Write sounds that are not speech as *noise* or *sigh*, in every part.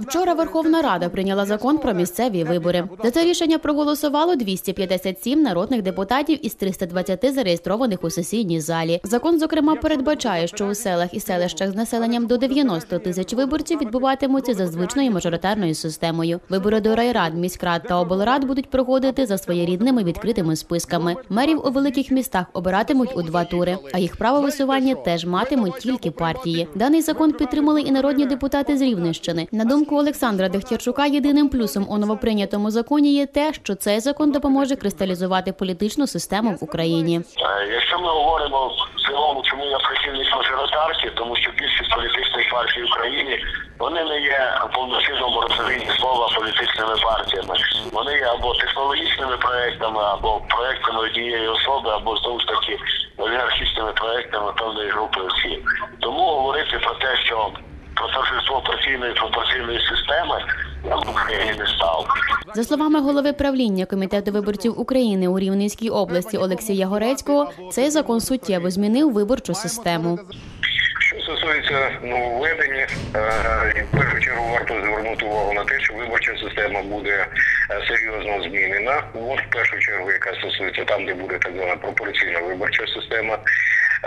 Вчора Верховна Рада прийняла закон про місцеві вибори. За це рішення проголосувало 257 народних депутатів із 320 зареєстрованих у сесійній залі. Закон, зокрема, передбачає, що у селах і селищах з населенням до 90 тисяч виборців відбуватимуться за звичною мажоритарною системою. Вибори до райрад, міськрад та облрад будуть проходити за своєрідними відкритими списками. Мерів у великих містах обиратимуть у два тури, а їх право висування теж матимуть тільки партії. Даний закон підтримали і народні депутати з Рівненщини. На думку Олександра Дехтярчука, єдиним плюсом у новоприйнятому законі є те, що цей закон допоможе кристалізувати політичну систему в Україні. Е, Якщо ми говоримо в цілому, чому я прихильник мажоритарки, тому що більшість політичних партій в Україні вони не є повноцінному розумінні слова політичними партіями. Вони є або технологічними проектами, або проектами однієї особи, або знову ж таки олігархічними проектами певної групи осіб. Тому говорити про те, що про торжество партійної пропорційної системи я в Україні не став. За словами голови правління комітету виборців України у Рівненській області Олексія Горецького, цей закон суттєво змінив виборчу систему. Що стосується нововведення, е, в першу чергу варто звернути увагу на те, що виборча система буде е, серйозно змінена. От в першу чергу, яка стосується там, де буде так звана пропорційна виборча система.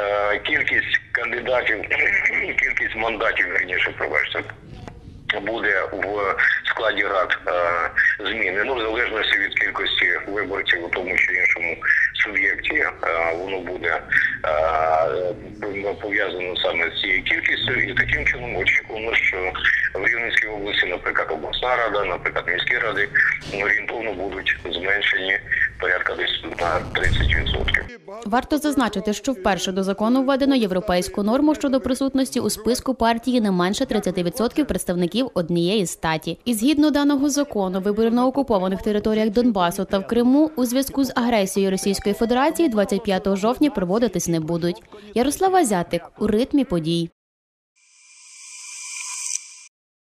Е, Кількість кандидатів, *clears throat* кількість мандатів, верніше, пробачте, буде в складі рад е, зміни. Ну, в залежності від кількості виборців у тому чи іншому суб'єкті, е, воно буде пов'язано саме з цією кількістю, і таким чином очікуємо, що в Рівненській області, наприклад, обласна рада, наприклад, міські ради орієнтовно будуть зменшені порядка десь на 30%. Варто зазначити, що вперше до закону введено європейську норму щодо присутності у списку партії не менше 30% представників однієї статі. І згідно даного закону, вибори на окупованих територіях Донбасу та в Криму у зв'язку з агресією Російської Федерації 25 жовтня проводитись не будуть. Ярослава Зятик у ритмі подій.